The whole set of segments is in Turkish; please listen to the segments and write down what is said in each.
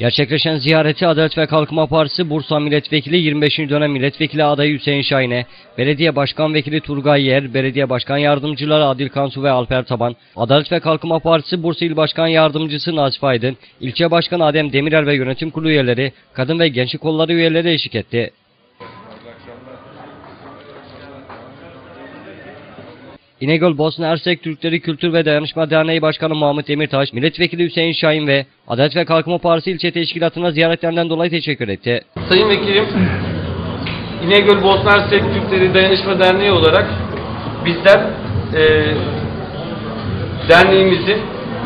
Gerçekleşen ziyareti Adalet ve Kalkınma Partisi Bursa Milletvekili 25. dönem milletvekili adayı Hüseyin Şahin'e, Belediye Başkan Vekili Turgay Yer, Belediye Başkan Yardımcıları Adil Kansu ve Alper Taban, Adalet ve Kalkınma Partisi Bursa İl Başkan Yardımcısı Nazif Aydın, İlçe Başkanı Adem Demirel ve yönetim kurulu üyeleri, kadın ve gençlik kolları üyeleri eşlik etti. İnegöl Bosna Hersek Türkleri Kültür ve Dayanışma Derneği Başkanı Mahmut Demirtaş, Milletvekili Hüseyin Şahin ve Adalet ve Kalkınma Partisi ilçe teşkilatına ziyaretlerinden dolayı teşekkür etti. Sayın Vekilim, İnegöl Bosna Hersek Türkleri Dayanışma Derneği olarak bizler e, derneğimizin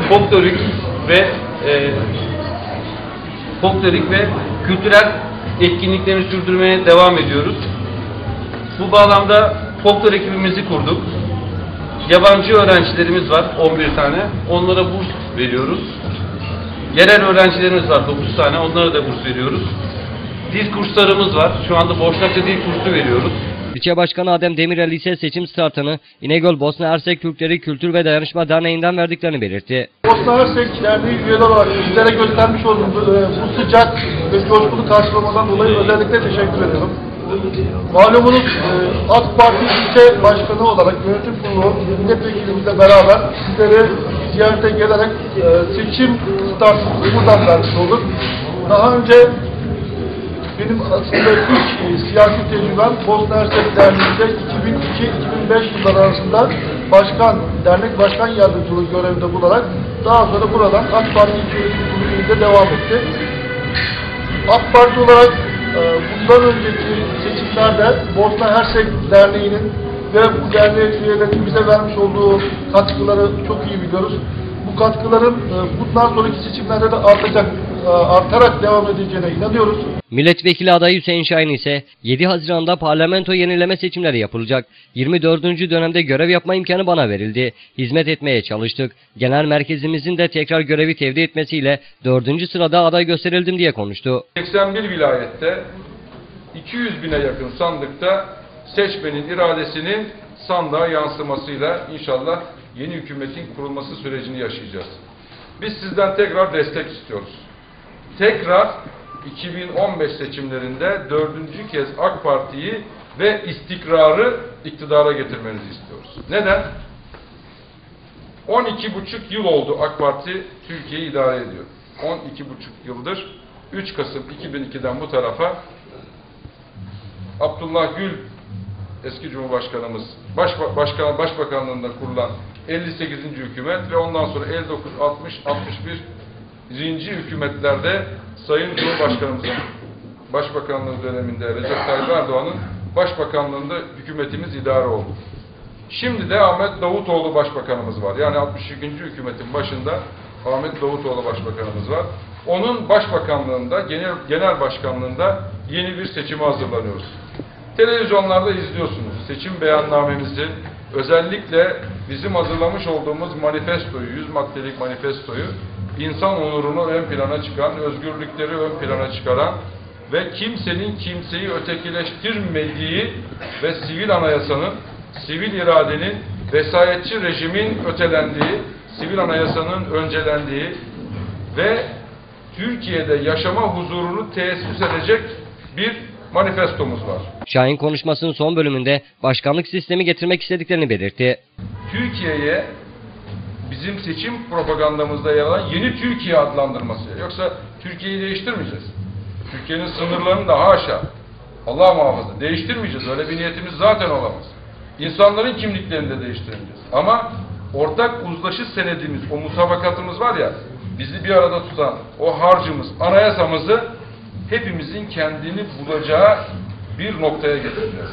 folklorik ve e, ve kültürel etkinliklerini sürdürmeye devam ediyoruz. Bu bağlamda folklor ekibimizi kurduk. Yabancı öğrencilerimiz var 11 tane. Onlara burs veriyoruz. Yerel öğrencilerimiz var 9 tane. Onlara da burs veriyoruz. Dil kurslarımız var. Şu anda Boşnakça dil kursu veriyoruz. İlçe Başkanı Adem Demirel ise seçim startını İnegöl Bosna Hersek Türkleri Kültür ve Dayanışma Derneği'nden verdiklerini belirtti. Bosna Hersek Derneği üyeler olarak bizlere göstermiş olduğunuz e, bu sıcak ve coşkulu karşılamadan dolayı özellikle teşekkür ediyorum. Malumunuz e, AK Parti ilçe başkanı olarak yönetim kurulu milletvekilimizle beraber sizleri ziyarete gelerek e, seçim startımızı buradan vermiş olduk. Daha önce benim aslında ilk e, siyasi tecrübem Bosna Hersek Derneği'nde 2002-2005 yılları arasında başkan, dernek başkan yardımcılığı görevinde bularak daha sonra buradan AK Parti ilçe yönetim kurulu devam etti. AK Parti olarak bundan önceki seçimlerde Bosna Hersek Derneği'nin ve bu derneğin üyelerinin bize vermiş olduğu katkıları çok iyi biliyoruz. Bu katkıların e, bundan sonraki seçimlerde de artacak, e, artarak devam edeceğine inanıyoruz. Milletvekili adayı Hüseyin Şahin ise 7 Haziran'da parlamento yenileme seçimleri yapılacak. 24. dönemde görev yapma imkanı bana verildi. Hizmet etmeye çalıştık. Genel merkezimizin de tekrar görevi tevdi etmesiyle 4. sırada aday gösterildim diye konuştu. 81 vilayette 200 bine yakın sandıkta seçmenin iradesinin sandığa yansımasıyla inşallah yeni hükümetin kurulması sürecini yaşayacağız. Biz sizden tekrar destek istiyoruz. Tekrar 2015 seçimlerinde dördüncü kez AK Parti'yi ve istikrarı iktidara getirmenizi istiyoruz. Neden? 12,5 yıl oldu AK Parti Türkiye'yi idare ediyor. 12,5 yıldır 3 Kasım 2002'den bu tarafa Abdullah Gül eski Cumhurbaşkanımız baş, başkan, Başbakanlığında kurulan 58. hükümet ve ondan sonra 59, 60, 61 birinci hükümetlerde Sayın Cumhurbaşkanımızın Başbakanlığı döneminde Recep Tayyip Erdoğan'ın Başbakanlığında hükümetimiz idare oldu. Şimdi de Ahmet Davutoğlu Başbakanımız var. Yani 62. hükümetin başında Ahmet Davutoğlu Başbakanımız var. Onun başbakanlığında, genel, genel başkanlığında yeni bir seçime hazırlanıyoruz. Televizyonlarda izliyorsunuz. Seçim beyannamemizi, özellikle bizim hazırlamış olduğumuz manifestoyu, 100 maddelik manifestoyu, insan onurunu ön plana çıkan, özgürlükleri ön plana çıkaran ve kimsenin kimseyi ötekileştirmediği ve sivil anayasanın, sivil iradenin, vesayetçi rejimin ötelendiği, sivil anayasanın öncelendiği ve Türkiye'de yaşama huzurunu tesis edecek bir manifestomuz var. Şahin konuşmasının son bölümünde başkanlık sistemi getirmek istediklerini belirtti. Türkiye'ye bizim seçim propagandamızda yer alan yeni Türkiye adlandırması. Yoksa Türkiye'yi değiştirmeyeceğiz. Türkiye'nin sınırlarını daha aşağı. Allah muhafaza. Değiştirmeyeceğiz. Öyle bir niyetimiz zaten olamaz. İnsanların kimliklerini de değiştirmeyeceğiz. Ama ortak uzlaşı senedimiz, o mutabakatımız var ya, bizi bir arada tutan o harcımız, anayasamızı hepimizin kendini bulacağı bir noktaya getireceğiz.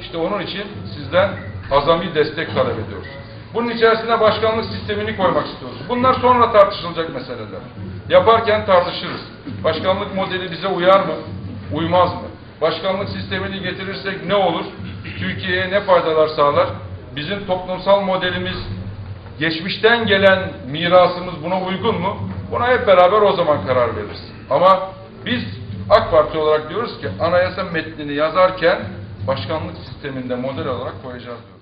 İşte onun için sizden azami destek talep ediyoruz. Bunun içerisine başkanlık sistemini koymak istiyoruz. Bunlar sonra tartışılacak meseleler. Yaparken tartışırız. Başkanlık modeli bize uyar mı? Uymaz mı? Başkanlık sistemini getirirsek ne olur? Türkiye'ye ne faydalar sağlar? Bizim toplumsal modelimiz, geçmişten gelen mirasımız buna uygun mu? Buna hep beraber o zaman karar veririz. Ama biz AK Parti olarak diyoruz ki anayasa metnini yazarken başkanlık sisteminde model olarak koyacağız diyoruz.